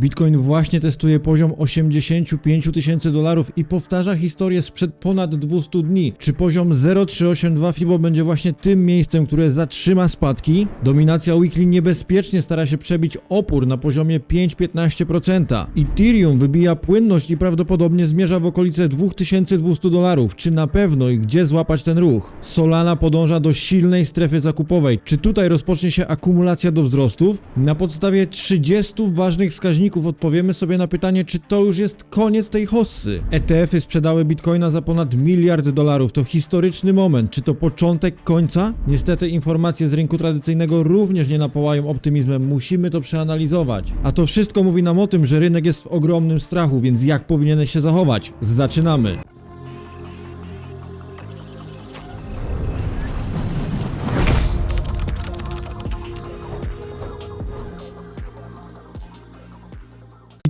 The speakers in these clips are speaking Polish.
Bitcoin właśnie testuje poziom 85 tysięcy dolarów i powtarza historię sprzed ponad 200 dni. Czy poziom 0,382 FIBO będzie właśnie tym miejscem, które zatrzyma spadki? Dominacja weekly niebezpiecznie stara się przebić opór na poziomie 5-15%. Ethereum wybija płynność i prawdopodobnie zmierza w okolice 2200 dolarów. Czy na pewno i gdzie złapać ten ruch? Solana podąża do silnej strefy zakupowej. Czy tutaj rozpocznie się akumulacja do wzrostów? Na podstawie 30 ważnych wskaźników odpowiemy sobie na pytanie, czy to już jest koniec tej hossy. ETF-y sprzedały bitcoina za ponad miliard dolarów. To historyczny moment. Czy to początek końca? Niestety informacje z rynku tradycyjnego również nie napałają optymizmem. Musimy to przeanalizować. A to wszystko mówi nam o tym, że rynek jest w ogromnym strachu, więc jak powinieneś się zachować? Zaczynamy.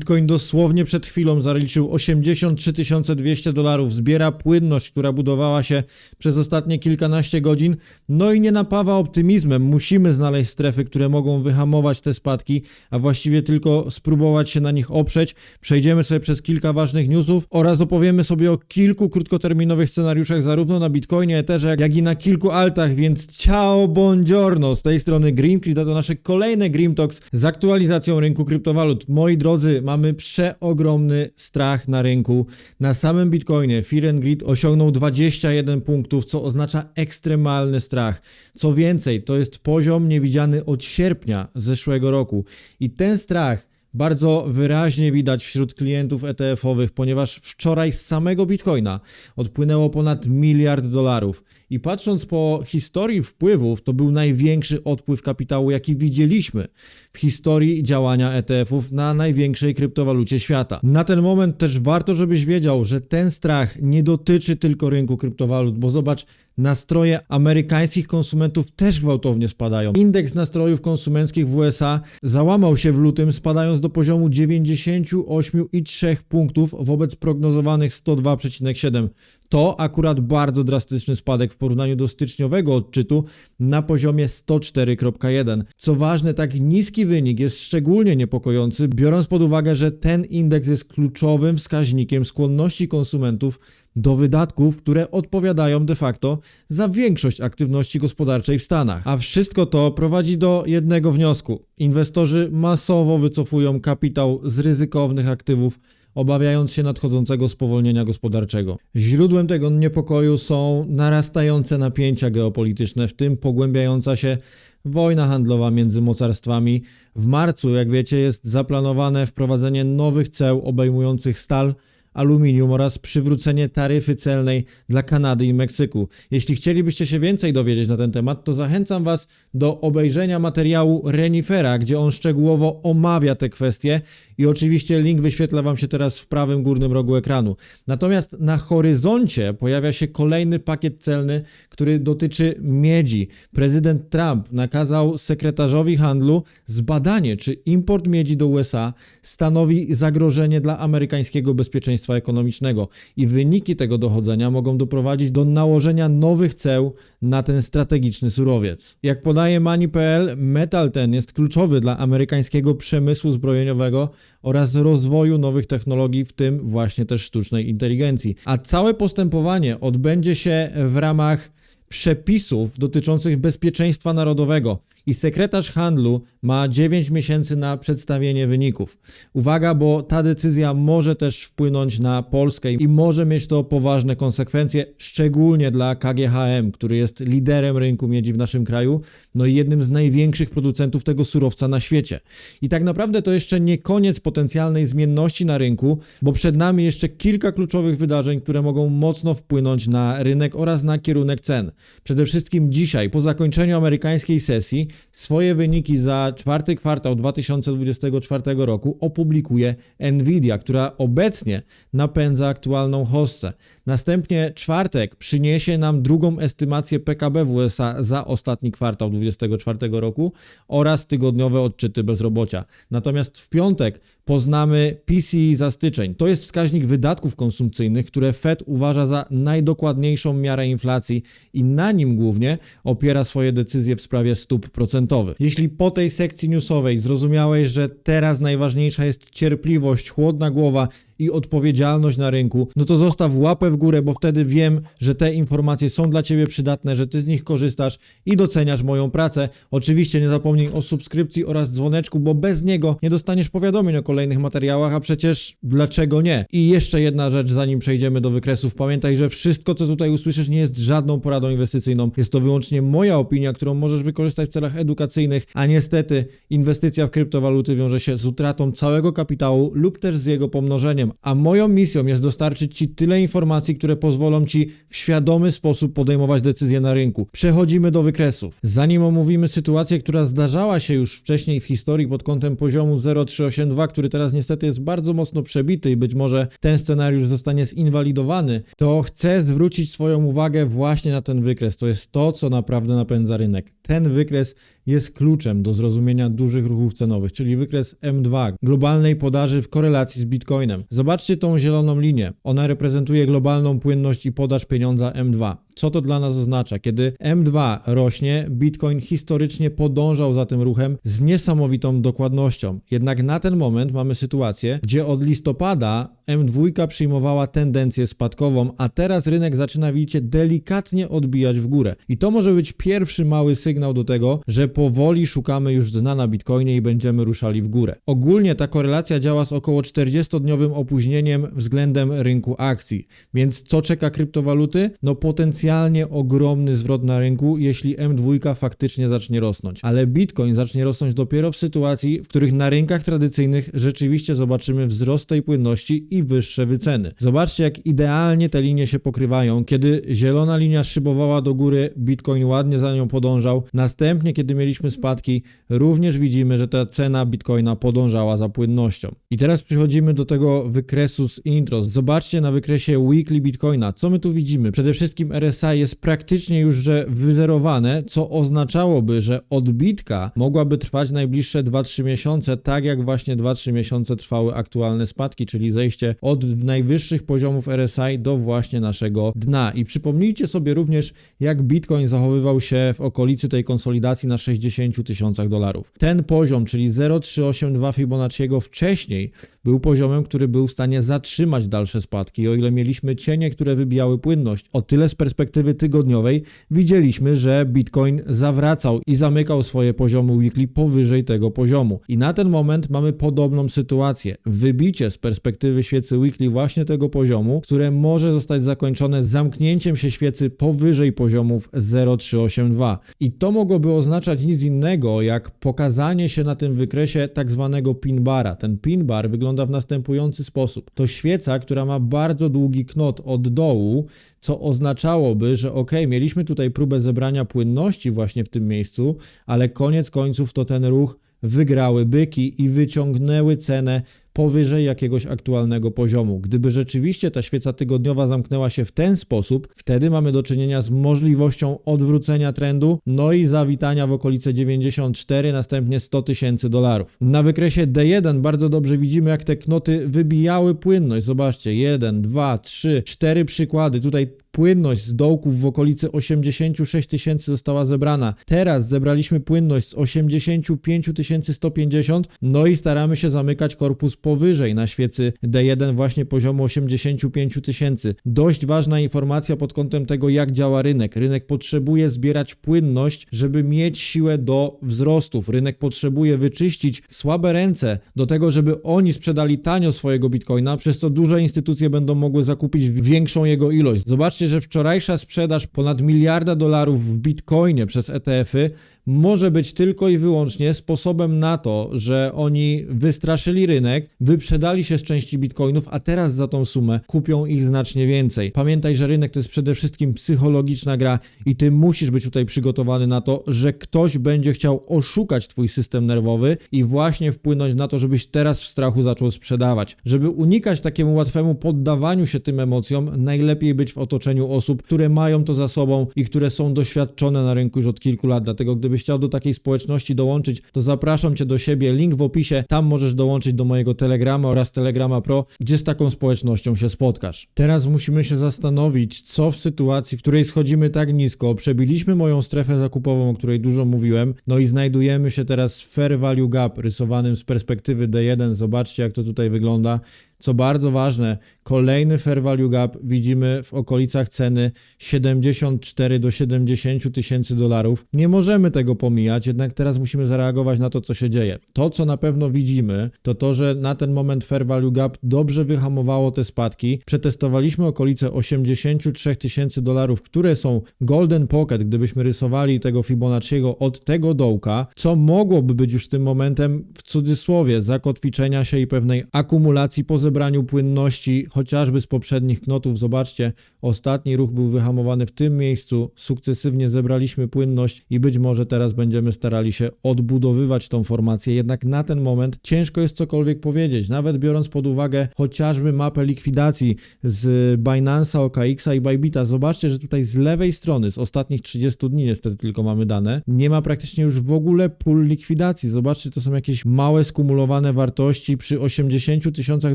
Bitcoin dosłownie przed chwilą zaliczył 83 200 dolarów. Zbiera płynność, która budowała się przez ostatnie kilkanaście godzin. No i nie napawa optymizmem. Musimy znaleźć strefy, które mogą wyhamować te spadki, a właściwie tylko spróbować się na nich oprzeć. Przejdziemy sobie przez kilka ważnych newsów oraz opowiemy sobie o kilku krótkoterminowych scenariuszach zarówno na Bitcoinie, Etherze, jak i na kilku altach, więc ciao, buongiorno! Z tej strony Green Creed, to nasze kolejne Grim Talks z aktualizacją rynku kryptowalut. Moi drodzy, mamy przeogromny strach na rynku. Na samym Bitcoinie Fear Greed osiągnął 21 punktów, co oznacza ekstremalny strach. Co więcej, to jest poziom niewidziany od sierpnia zeszłego roku. I ten strach bardzo wyraźnie widać wśród klientów ETF-owych, ponieważ wczoraj z samego Bitcoina odpłynęło ponad miliard dolarów. I patrząc po historii wpływów, to był największy odpływ kapitału, jaki widzieliśmy w historii działania ETF-ów na największej kryptowalucie świata. Na ten moment też warto, żebyś wiedział, że ten strach nie dotyczy tylko rynku kryptowalut, bo zobacz, nastroje amerykańskich konsumentów też gwałtownie spadają. Indeks nastrojów konsumenckich w USA załamał się w lutym, spadając do poziomu 98,3 punktów wobec prognozowanych 102,7. To akurat bardzo drastyczny spadek w porównaniu do styczniowego odczytu na poziomie 104.1. Co ważne, tak niski wynik jest szczególnie niepokojący, biorąc pod uwagę, że ten indeks jest kluczowym wskaźnikiem skłonności konsumentów do wydatków, które odpowiadają de facto za większość aktywności gospodarczej w Stanach. A wszystko to prowadzi do jednego wniosku. Inwestorzy masowo wycofują kapitał z ryzykownych aktywów obawiając się nadchodzącego spowolnienia gospodarczego. Źródłem tego niepokoju są narastające napięcia geopolityczne, w tym pogłębiająca się wojna handlowa między mocarstwami. W marcu, jak wiecie, jest zaplanowane wprowadzenie nowych ceł obejmujących stal, aluminium oraz przywrócenie taryfy celnej dla Kanady i Meksyku. Jeśli chcielibyście się więcej dowiedzieć na ten temat, to zachęcam Was do obejrzenia materiału Renifera, gdzie on szczegółowo omawia te kwestie i oczywiście link wyświetla Wam się teraz w prawym górnym rogu ekranu. Natomiast na horyzoncie pojawia się kolejny pakiet celny, który dotyczy miedzi. Prezydent Trump nakazał sekretarzowi handlu zbadanie, czy import miedzi do USA stanowi zagrożenie dla amerykańskiego bezpieczeństwa ekonomicznego i wyniki tego dochodzenia mogą doprowadzić do nałożenia nowych ceł na ten strategiczny surowiec. Jak podaje Money.pl, metal ten jest kluczowy dla amerykańskiego przemysłu zbrojeniowego oraz rozwoju nowych technologii, w tym właśnie też sztucznej inteligencji. A całe postępowanie odbędzie się w ramach przepisów dotyczących bezpieczeństwa narodowego i sekretarz handlu ma 9 miesięcy na przedstawienie wyników. Uwaga, bo ta decyzja może też wpłynąć na Polskę i może mieć to poważne konsekwencje, szczególnie dla KGHM, który jest liderem rynku miedzi w naszym kraju, no i jednym z największych producentów tego surowca na świecie. I tak naprawdę to jeszcze nie koniec potencjalnej zmienności na rynku, bo przed nami jeszcze kilka kluczowych wydarzeń, które mogą mocno wpłynąć na rynek oraz na kierunek cen. Przede wszystkim dzisiaj, po zakończeniu amerykańskiej sesji, swoje wyniki za czwarty kwartał 2024 roku opublikuje Nvidia, która obecnie napędza aktualną hossę. Następnie czwartek przyniesie nam drugą estymację PKB w USA za ostatni kwartał 2024 roku oraz tygodniowe odczyty bezrobocia. Natomiast w piątek poznamy PCE za styczeń. To jest wskaźnik wydatków konsumpcyjnych, które Fed uważa za najdokładniejszą miarę inflacji i na nim głównie opiera swoje decyzje w sprawie stóp procentowych. procentowy. Jeśli po tej sekcji newsowej zrozumiałeś, że teraz najważniejsza jest cierpliwość, chłodna głowa i odpowiedzialność na rynku, no to zostaw łapę w górę, bo wtedy wiem, że te informacje są dla Ciebie przydatne, że Ty z nich korzystasz i doceniasz moją pracę. Oczywiście nie zapomnij o subskrypcji oraz dzwoneczku, bo bez niego nie dostaniesz powiadomień o kolejnych materiałach, a przecież dlaczego nie? I jeszcze jedna rzecz, zanim przejdziemy do wykresów. Pamiętaj, że wszystko, co tutaj usłyszysz, nie jest żadną poradą inwestycyjną. Jest to wyłącznie moja opinia, którą możesz wykorzystać w celach edukacyjnych, a niestety inwestycja w kryptowaluty wiąże się z utratą całego kapitału lub też z jego pomnożeniem a moją misją jest dostarczyć Ci tyle informacji, które pozwolą Ci w świadomy sposób podejmować decyzje na rynku. Przechodzimy do wykresów. Zanim omówimy sytuację, która zdarzała się już wcześniej w historii pod kątem poziomu 0382, który teraz niestety jest bardzo mocno przebity i być może ten scenariusz zostanie zinwalidowany, to chcę zwrócić swoją uwagę właśnie na ten wykres. To jest to, co naprawdę napędza rynek. Ten wykres jest kluczem do zrozumienia dużych ruchów cenowych, czyli wykres M2, globalnej podaży w korelacji z Bitcoinem. Zobaczcie tą zieloną linię. Ona reprezentuje globalną płynność i podaż pieniądza M2. Co to dla nas oznacza? Kiedy M2 rośnie, Bitcoin historycznie podążał za tym ruchem z niesamowitą dokładnością. Jednak na ten moment mamy sytuację, gdzie od listopada M2 przyjmowała tendencję spadkową, a teraz rynek zaczyna widzicie delikatnie odbijać w górę. I to może być pierwszy mały sygnał do tego, że powoli szukamy już dna na Bitcoinie i będziemy ruszali w górę. Ogólnie ta korelacja działa z około 40-dniowym opóźnieniem względem rynku akcji. Więc co czeka kryptowaluty? No potencjalnie ogromny zwrot na rynku, jeśli M2 faktycznie zacznie rosnąć. Ale Bitcoin zacznie rosnąć dopiero w sytuacji, w których na rynkach tradycyjnych rzeczywiście zobaczymy wzrost tej płynności i wyższe wyceny. Zobaczcie, jak idealnie te linie się pokrywają. Kiedy zielona linia szybowała do góry, Bitcoin ładnie za nią podążał. Następnie, kiedy mieliśmy spadki, również widzimy, że ta cena Bitcoina podążała za płynnością. I teraz przechodzimy do tego wykresu z intro. Zobaczcie na wykresie weekly Bitcoina. Co my tu widzimy? Przede wszystkim RSI jest praktycznie już że wyzerowane, co oznaczałoby, że odbitka mogłaby trwać najbliższe 2-3 miesiące, tak jak właśnie 2-3 miesiące trwały aktualne spadki, czyli zejście od najwyższych poziomów RSI do właśnie naszego dna. I przypomnijcie sobie również, jak Bitcoin zachowywał się w okolicy tej konsolidacji na 60 tysiącach dolarów. Ten poziom, czyli 0,382 Fibonacciego wcześniej był poziomem, który był w stanie zatrzymać dalsze spadki. O ile mieliśmy cienie, które wybijały płynność, o tyle z perspektywy tygodniowej widzieliśmy, że Bitcoin zawracał i zamykał swoje poziomy weekly powyżej tego poziomu. I na ten moment mamy podobną sytuację. Wybicie z perspektywy świecy weekly właśnie tego poziomu, które może zostać zakończone zamknięciem się świecy powyżej poziomów 0,382. I to mogłoby oznaczać nic innego jak pokazanie się na tym wykresie tak zwanego pin bara. Ten pin bar wygląda w następujący sposób. To świeca, która ma bardzo długi knot od dołu, co oznaczałoby, że ok, mieliśmy tutaj próbę zebrania płynności właśnie w tym miejscu, ale koniec końców to ten ruch wygrały byki i wyciągnęły cenę powyżej jakiegoś aktualnego poziomu. Gdyby rzeczywiście ta świeca tygodniowa zamknęła się w ten sposób, wtedy mamy do czynienia z możliwością odwrócenia trendu, no i zawitania w okolice 94, następnie 100 tysięcy dolarów. Na wykresie D1 bardzo dobrze widzimy, jak te knoty wybijały płynność. Zobaczcie, 1, 2, 3, 4 przykłady. Tutaj płynność z dołków w okolicy 86 tysięcy została zebrana. Teraz zebraliśmy płynność z 85 150, no i staramy się zamykać korpus powyżej na świecy D1 właśnie poziomu 85 tysięcy. Dość ważna informacja pod kątem tego, jak działa rynek. Rynek potrzebuje zbierać płynność, żeby mieć siłę do wzrostów. Rynek potrzebuje wyczyścić słabe ręce do tego, żeby oni sprzedali tanio swojego bitcoina, przez co duże instytucje będą mogły zakupić większą jego ilość. Zobaczcie, że wczorajsza sprzedaż ponad miliarda dolarów w bitcoinie przez ETF-y może być tylko i wyłącznie sposobem na to, że oni wystraszyli rynek, wyprzedali się z części bitcoinów, a teraz za tą sumę kupią ich znacznie więcej. Pamiętaj, że rynek to jest przede wszystkim psychologiczna gra i ty musisz być tutaj przygotowany na to, że ktoś będzie chciał oszukać twój system nerwowy i właśnie wpłynąć na to, żebyś teraz w strachu zaczął sprzedawać. Żeby unikać takiemu łatwemu poddawaniu się tym emocjom, najlepiej być w otoczeniu otoczeniu osób, które mają to za sobą i które są doświadczone na rynku już od kilku lat. Dlatego gdybyś chciał do takiej społeczności dołączyć, to zapraszam Cię do siebie. Link w opisie. Tam możesz dołączyć do mojego Telegrama oraz Telegrama Pro, gdzie z taką społecznością się spotkasz. Teraz musimy się zastanowić, co w sytuacji, w której schodzimy tak nisko, przebiliśmy moją strefę zakupową, o której dużo mówiłem, no i znajdujemy się teraz w Fair Value Gap, rysowanym z perspektywy D1. Zobaczcie, jak to tutaj wygląda. Co bardzo ważne, kolejny fair value gap widzimy w okolicach ceny 74 do 70 tysięcy dolarów. Nie możemy tego pomijać, jednak teraz musimy zareagować na to, co się dzieje. To, co na pewno widzimy, to to, że na ten moment fair value gap dobrze wyhamowało te spadki. Przetestowaliśmy okolice 83 tysięcy dolarów, które są golden pocket, gdybyśmy rysowali tego Fibonacciego od tego dołka, co mogłoby być już tym momentem w cudzysłowie zakotwiczenia się i pewnej akumulacji po zebraniu płynności, chociażby z poprzednich knotów. Zobaczcie, ostatni ruch był wyhamowany w tym miejscu, sukcesywnie zebraliśmy płynność i być może teraz będziemy starali się odbudowywać tą formację. Jednak na ten moment ciężko jest cokolwiek powiedzieć, nawet biorąc pod uwagę chociażby mapę likwidacji z Binance'a, OKX-a i Bybita. Zobaczcie, że tutaj z lewej strony, z ostatnich 30 dni niestety tylko mamy dane, nie ma praktycznie już w ogóle pól likwidacji. Zobaczcie, to są jakieś małe skumulowane wartości przy 80 tysiącach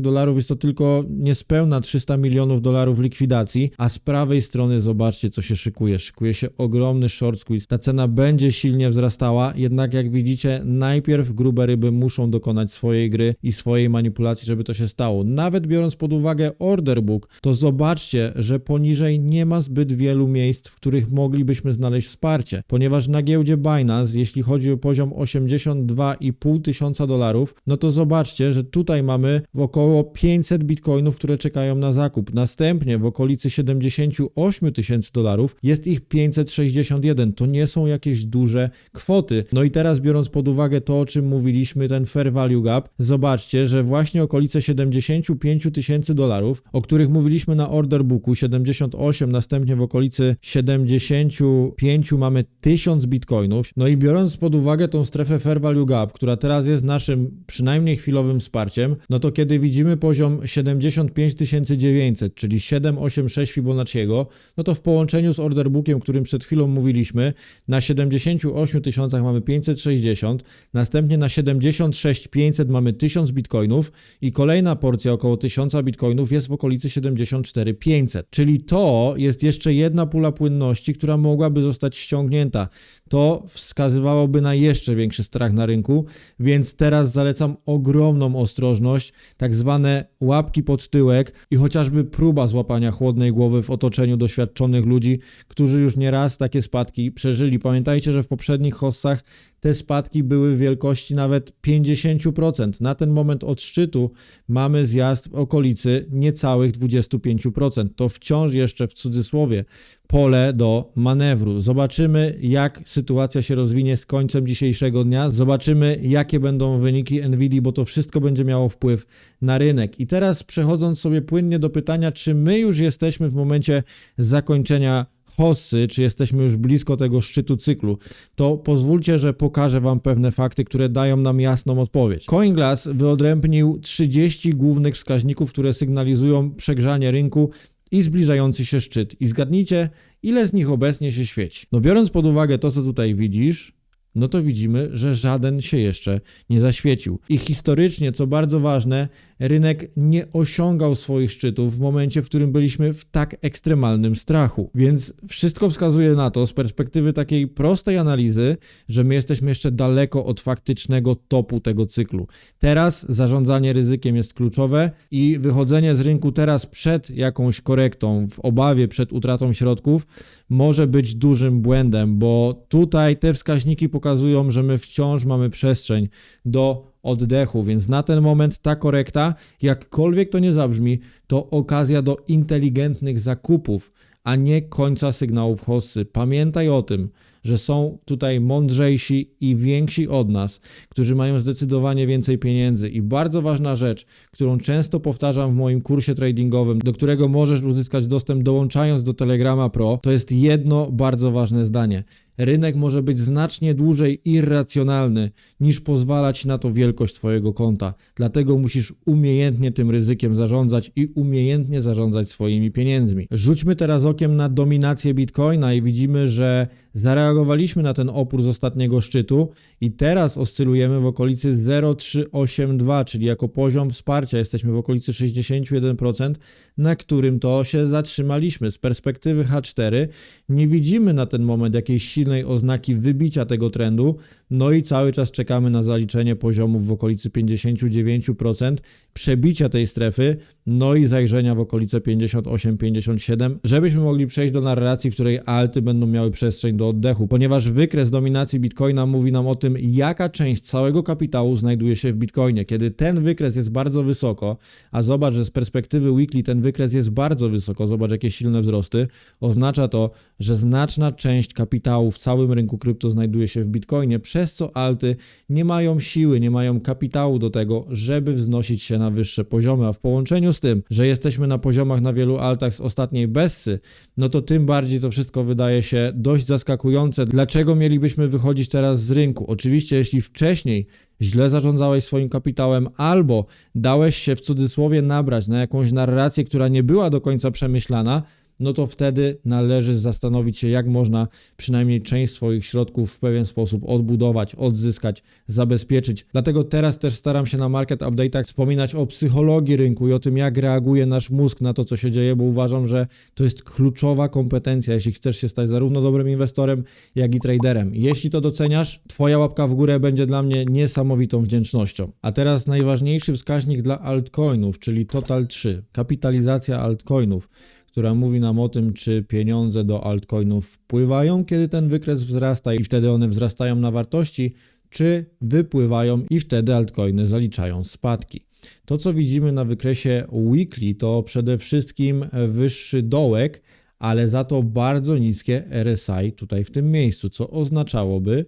dolarów dolarów jest to tylko niespełna 300 milionów dolarów likwidacji, a z prawej strony zobaczcie, co się szykuje. Szykuje się ogromny short squeeze. Ta cena będzie silnie wzrastała, jednak jak widzicie, najpierw grube ryby muszą dokonać swojej gry i swojej manipulacji, żeby to się stało. Nawet biorąc pod uwagę order book, to zobaczcie, że poniżej nie ma zbyt wielu miejsc, w których moglibyśmy znaleźć wsparcie, ponieważ na giełdzie Binance, jeśli chodzi o poziom 82,5 tysiąca dolarów, no to zobaczcie, że tutaj mamy w około 500 bitcoinów, które czekają na zakup. Następnie w okolicy 78 tysięcy dolarów jest ich 561. To nie są jakieś duże kwoty. No i teraz biorąc pod uwagę to, o czym mówiliśmy, ten fair value gap, zobaczcie, że właśnie okolice 75 tysięcy dolarów, o których mówiliśmy na order booku, 78, następnie w okolicy 75 mamy 1000 bitcoinów. No i biorąc pod uwagę tą strefę fair value gap, która teraz jest naszym przynajmniej chwilowym wsparciem, no to kiedy widzimy poziom 75 900, czyli 786 Fibonacciego, no to w połączeniu z order bookiem, którym przed chwilą mówiliśmy, na 78 tysiącach mamy 560, następnie na 76 500 mamy 1000 bitcoinów i kolejna porcja około 1000 bitcoinów jest w okolicy 74 500. Czyli to jest jeszcze jedna pula płynności, która mogłaby zostać ściągnięta. To wskazywałoby na jeszcze większy strach na rynku, więc teraz zalecam ogromną ostrożność, tak zwane łapki pod tyłek i chociażby próba złapania chłodnej głowy w otoczeniu doświadczonych ludzi, którzy już nieraz takie spadki przeżyli. Pamiętajcie, że w poprzednich hossach te spadki były wielkości nawet 50%. Na ten moment od szczytu mamy zjazd w okolicy niecałych 25%. To wciąż jeszcze w cudzysłowie pole do manewru. Zobaczymy, jak sytuacja się rozwinie z końcem dzisiejszego dnia. Zobaczymy, jakie będą wyniki Nvidia, bo to wszystko będzie miało wpływ na rynek. I teraz przechodząc sobie płynnie do pytania, czy my już jesteśmy w momencie zakończenia hossy, czy jesteśmy już blisko tego szczytu cyklu, to pozwólcie, że pokażę Wam pewne fakty, które dają nam jasną odpowiedź. CoinGlass wyodrębnił 30 głównych wskaźników, które sygnalizują przegrzanie rynku i zbliżający się szczyt. I zgadnijcie, ile z nich obecnie się świeci. No biorąc pod uwagę to, co tutaj widzisz, no to widzimy, że żaden się jeszcze nie zaświecił. I historycznie, co bardzo ważne, rynek nie osiągał swoich szczytów w momencie, w którym byliśmy w tak ekstremalnym strachu. Więc wszystko wskazuje na to z perspektywy takiej prostej analizy, że my jesteśmy jeszcze daleko od faktycznego topu tego cyklu. Teraz zarządzanie ryzykiem jest kluczowe i wychodzenie z rynku teraz przed jakąś korektą, w obawie przed utratą środków, może być dużym błędem, bo tutaj te wskaźniki pokazują, że my wciąż mamy przestrzeń do oddechu, więc na ten moment ta korekta, jakkolwiek to nie zabrzmi, to okazja do inteligentnych zakupów, a nie końca sygnałów hossy. Pamiętaj o tym, że są tutaj mądrzejsi i więksi od nas, którzy mają zdecydowanie więcej pieniędzy. I bardzo ważna rzecz, którą często powtarzam w moim kursie tradingowym, do którego możesz uzyskać dostęp dołączając do Telegrama Pro, to jest jedno bardzo ważne zdanie. Rynek może być znacznie dłużej irracjonalny niż pozwala ci na to wielkość twojego konta. Dlatego musisz umiejętnie tym ryzykiem zarządzać i umiejętnie zarządzać swoimi pieniędzmi. Rzućmy teraz okiem na dominację Bitcoina i widzimy, że zareagowaliśmy na ten opór z ostatniego szczytu i teraz oscylujemy w okolicy 0,382, czyli jako poziom wsparcia jesteśmy w okolicy 61%, na którym to się zatrzymaliśmy. Z perspektywy H4 nie widzimy na ten moment jakiejś silnej oznaki wybicia tego trendu, no i cały czas czekamy na zaliczenie poziomów w okolicy 59%, przebicia tej strefy, no i zajrzenia w okolice 58-57, żebyśmy mogli przejść do narracji, w której alty będą miały przestrzeń do oddechu, ponieważ wykres dominacji Bitcoina mówi nam o tym, jaka część całego kapitału znajduje się w Bitcoinie. Kiedy ten wykres jest bardzo wysoko, a zobacz, że z perspektywy weekly ten wykres jest bardzo wysoko, zobacz jakie silne wzrosty, oznacza to, że znaczna część kapitału w całym rynku krypto znajduje się w Bitcoinie, przez co alty nie mają siły, nie mają kapitału do tego, żeby wznosić się na wyższe poziomy, a w połączeniu z tym, że jesteśmy na poziomach na wielu altach z ostatniej Bessy, no to tym bardziej to wszystko wydaje się dość zaskakujące. Dlaczego mielibyśmy wychodzić teraz z rynku? Oczywiście, jeśli wcześniej źle zarządzałeś swoim kapitałem albo dałeś się w cudzysłowie nabrać na jakąś narrację, która nie była do końca przemyślana, no to wtedy należy zastanowić się, jak można przynajmniej część swoich środków w pewien sposób odbudować, odzyskać, zabezpieczyć. Dlatego teraz też staram się na market update'ach wspominać o psychologii rynku i o tym, jak reaguje nasz mózg na to, co się dzieje, bo uważam, że to jest kluczowa kompetencja, jeśli chcesz się stać zarówno dobrym inwestorem, jak i traderem. Jeśli to doceniasz, Twoja łapka w górę będzie dla mnie niesamowitą wdzięcznością. A teraz najważniejszy wskaźnik dla altcoinów, czyli Total 3, kapitalizacja altcoinów która mówi nam o tym, czy pieniądze do altcoinów wpływają, kiedy ten wykres wzrasta i wtedy one wzrastają na wartości, czy wypływają i wtedy altcoiny zaliczają spadki. To, co widzimy na wykresie weekly, to przede wszystkim wyższy dołek, ale za to bardzo niskie RSI tutaj w tym miejscu, co oznaczałoby,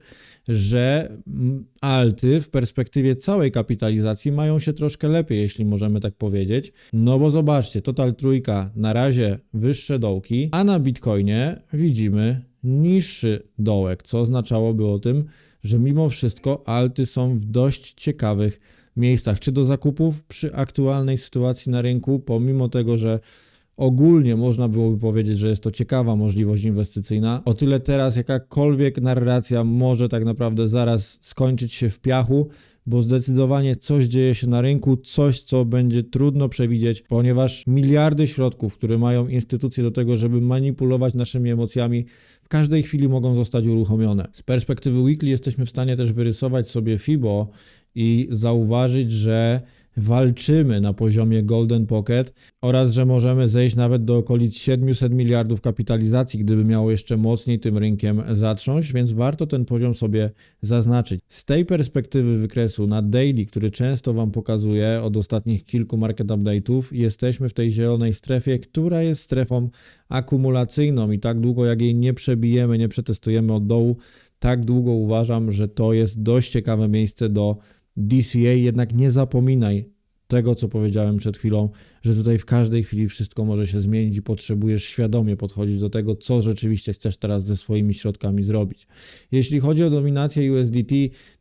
że alty w perspektywie całej kapitalizacji mają się troszkę lepiej, jeśli możemy tak powiedzieć. No bo zobaczcie, Total Trójka na razie wyższe dołki, a na Bitcoinie widzimy niższy dołek, co oznaczałoby o tym, że mimo wszystko alty są w dość ciekawych miejscach, czy do zakupów przy aktualnej sytuacji na rynku, pomimo tego, że ogólnie można byłoby powiedzieć, że jest to ciekawa możliwość inwestycyjna. O tyle teraz jakakolwiek narracja może tak naprawdę zaraz skończyć się w piachu, bo zdecydowanie coś dzieje się na rynku, coś, co będzie trudno przewidzieć, ponieważ miliardy środków, które mają instytucje do tego, żeby manipulować naszymi emocjami, w każdej chwili mogą zostać uruchomione. Z perspektywy weekly jesteśmy w stanie też wyrysować sobie FIBO i zauważyć, że walczymy na poziomie Golden Pocket oraz, że możemy zejść nawet do okolic 700 miliardów kapitalizacji, gdyby miało jeszcze mocniej tym rynkiem zatrząść, więc warto ten poziom sobie zaznaczyć. Z tej perspektywy wykresu na daily, który często Wam pokazuję od ostatnich kilku market update'ów, jesteśmy w tej zielonej strefie, która jest strefą akumulacyjną i tak długo jak jej nie przebijemy, nie przetestujemy od dołu, tak długo uważam, że to jest dość ciekawe miejsce do DCA, jednak nie zapominaj tego, co powiedziałem przed chwilą, że tutaj w każdej chwili wszystko może się zmienić i potrzebujesz świadomie podchodzić do tego, co rzeczywiście chcesz teraz ze swoimi środkami zrobić. Jeśli chodzi o dominację USDT,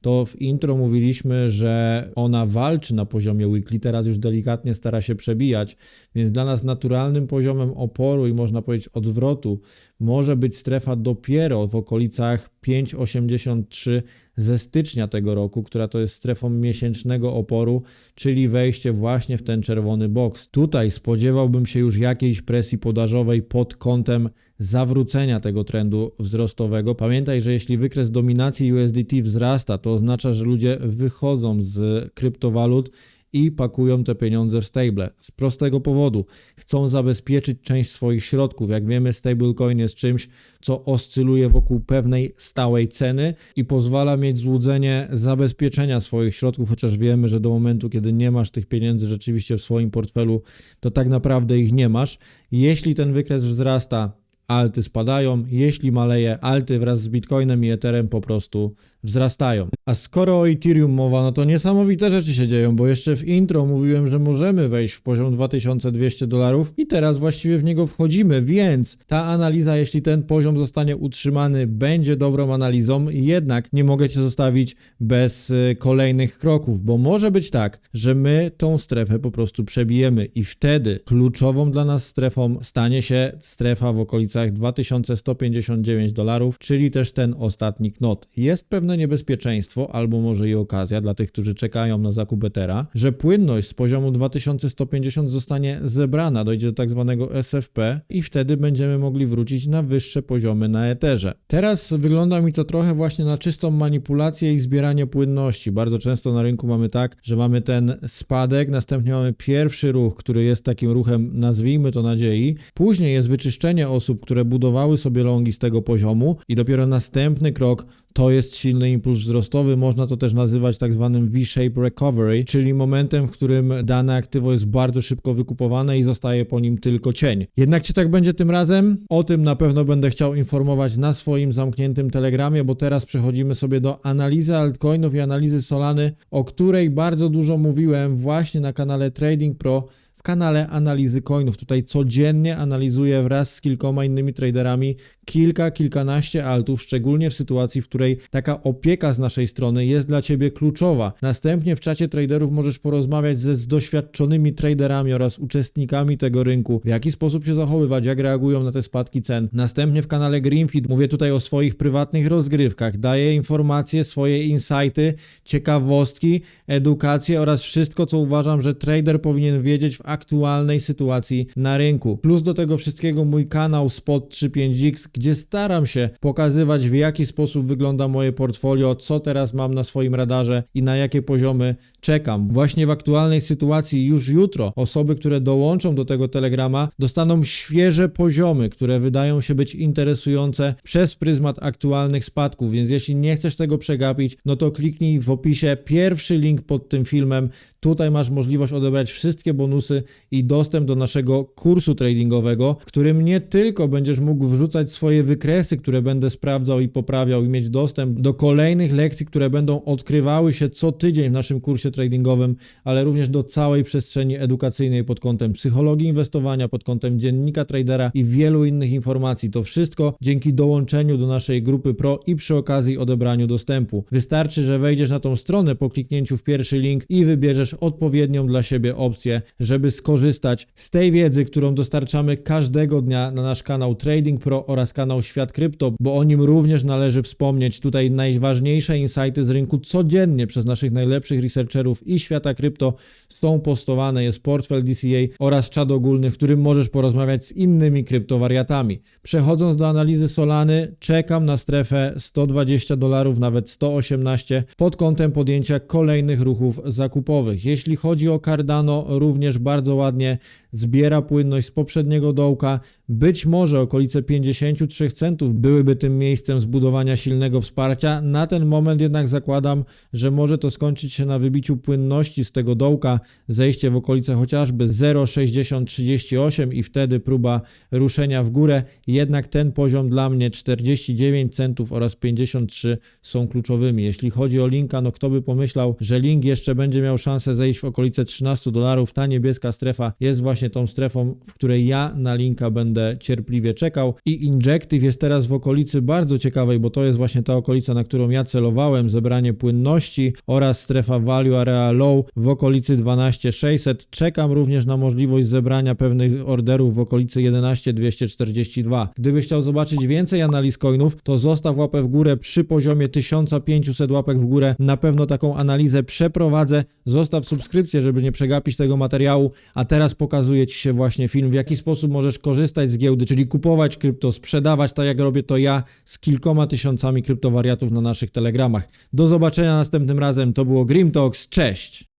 to w intro mówiliśmy, że ona walczy na poziomie weekly, teraz już delikatnie stara się przebijać, więc dla nas naturalnym poziomem oporu i można powiedzieć odwrotu może być strefa dopiero w okolicach 5,83 ze stycznia tego roku, która to jest strefą miesięcznego oporu, czyli wejście właśnie w ten czerwony boks. Tutaj spodziewałbym się już jakiejś presji podażowej pod kątem zawrócenia tego trendu wzrostowego. Pamiętaj, że jeśli wykres dominacji USDT wzrasta, to oznacza, że ludzie wychodzą z kryptowalut i pakują te pieniądze w stable. Z prostego powodu. Chcą zabezpieczyć część swoich środków. Jak wiemy, stablecoin jest czymś, co oscyluje wokół pewnej stałej ceny i pozwala mieć złudzenie zabezpieczenia swoich środków, chociaż wiemy, że do momentu, kiedy nie masz tych pieniędzy rzeczywiście w swoim portfelu, to tak naprawdę ich nie masz. Jeśli ten wykres wzrasta, alty spadają, jeśli maleje, alty wraz z Bitcoinem i Etherem po prostu wzrastają. A skoro o Ethereum mowa, no to niesamowite rzeczy się dzieją, bo jeszcze w intro mówiłem, że możemy wejść w poziom 2200 dolarów i teraz właściwie w niego wchodzimy, więc ta analiza, jeśli ten poziom zostanie utrzymany, będzie dobrą analizą, jednak nie mogę Cię zostawić bez y, kolejnych kroków, bo może być tak, że my tą strefę po prostu przebijemy i wtedy kluczową dla nas strefą stanie się strefa w okolicach 2159 dolarów, czyli też ten ostatni knot. Jest pewne niebezpieczeństwo, albo może i okazja dla tych, którzy czekają na zakup Ethera, że płynność z poziomu 2150 zostanie zebrana, dojdzie do tak zwanego SFP i wtedy będziemy mogli wrócić na wyższe poziomy na Etherze. Teraz wygląda mi to trochę właśnie na czystą manipulację i zbieranie płynności. Bardzo często na rynku mamy tak, że mamy ten spadek, następnie mamy pierwszy ruch, który jest takim ruchem, nazwijmy to nadziei, później jest wyczyszczenie osób, które budowały sobie longi z tego poziomu i dopiero następny krok to jest silny impuls wzrostowy, można to też nazywać tak zwanym V-shape recovery, czyli momentem, w którym dane aktywo jest bardzo szybko wykupowane i zostaje po nim tylko cień. Jednak czy tak będzie tym razem? O tym na pewno będę chciał informować na swoim zamkniętym telegramie, bo teraz przechodzimy sobie do analizy altcoinów i analizy Solany, o której bardzo dużo mówiłem właśnie na kanale Trading Pro w kanale analizy coinów. Tutaj codziennie analizuję wraz z kilkoma innymi traderami kilka, kilkanaście altów, szczególnie w sytuacji, w której taka opieka z naszej strony jest dla Ciebie kluczowa. Następnie w czacie traderów możesz porozmawiać ze z doświadczonymi traderami oraz uczestnikami tego rynku, w jaki sposób się zachowywać, jak reagują na te spadki cen. Następnie w kanale Greenfeed mówię tutaj o swoich prywatnych rozgrywkach, daję informacje, swoje insighty, ciekawostki, edukację oraz wszystko, co uważam, że trader powinien wiedzieć w aktualnej sytuacji na rynku. Plus do tego wszystkiego mój kanał Spot 35X, gdzie staram się pokazywać w jaki sposób wygląda moje portfolio, co teraz mam na swoim radarze i na jakie poziomy czekam. Właśnie w aktualnej sytuacji już jutro osoby, które dołączą do tego telegrama, dostaną świeże poziomy, które wydają się być interesujące przez pryzmat aktualnych spadków, więc jeśli nie chcesz tego przegapić, no to kliknij w opisie pierwszy link pod tym filmem. Tutaj masz możliwość odebrać wszystkie bonusy i dostęp do naszego kursu tradingowego, którym nie tylko będziesz mógł wrzucać swoje wykresy, które będę sprawdzał i poprawiał i mieć dostęp do kolejnych lekcji, które będą odkrywały się co tydzień w naszym kursie tradingowym, ale również do całej przestrzeni edukacyjnej pod kątem psychologii inwestowania, pod kątem dziennika tradera i wielu innych informacji. To wszystko dzięki dołączeniu do naszej grupy Pro i przy okazji odebraniu dostępu. Wystarczy, że wejdziesz na tą stronę po kliknięciu w pierwszy link i wybierzesz odpowiednią dla siebie opcję, żeby skorzystać z tej wiedzy, którą dostarczamy każdego dnia na nasz kanał Trading Pro oraz kanał Świat Krypto, bo o nim również należy wspomnieć. Tutaj najważniejsze insighty z rynku codziennie przez naszych najlepszych researcherów i świata krypto są postowane. Jest portfel DCA oraz czat ogólny, w którym możesz porozmawiać z innymi kryptowariatami. Przechodząc do analizy Solany, czekam na strefę 120 dolarów, nawet 118 pod kątem podjęcia kolejnych ruchów zakupowych. Jeśli chodzi o Cardano, również bardzo ładnie zbiera płynność z poprzedniego dołka. Być może okolice 53 centów byłyby tym miejscem zbudowania silnego wsparcia. Na ten moment jednak zakładam, że może to skończyć się na wybiciu płynności z tego dołka, zejście w okolice chociażby 0,6038 i wtedy próba ruszenia w górę. Jednak ten poziom dla mnie 49 centów oraz 53 są kluczowymi. Jeśli chodzi o linka, no kto by pomyślał, że link jeszcze będzie miał szansę zejść w okolice 13 dolarów. Ta niebieska strefa jest właśnie tą strefą, w której ja na linka będę cierpliwie czekał i Injective jest teraz w okolicy bardzo ciekawej, bo to jest właśnie ta okolica, na którą ja celowałem, zebranie płynności oraz strefa Value Area Low w okolicy 12600. Czekam również na możliwość zebrania pewnych orderów w okolicy 11242. Gdybyś chciał zobaczyć więcej analiz coinów, to zostaw łapę w górę przy poziomie 1500 łapek w górę. Na pewno taką analizę przeprowadzę. Zostaw subskrypcję, żeby nie przegapić tego materiału, a teraz pokazuję Ci się właśnie film, w jaki sposób możesz korzystać z giełdy, czyli kupować krypto, sprzedawać, tak jak robię to ja z kilkoma tysiącami kryptowariatów na naszych telegramach. Do zobaczenia następnym razem. To było Grim Talks. Cześć!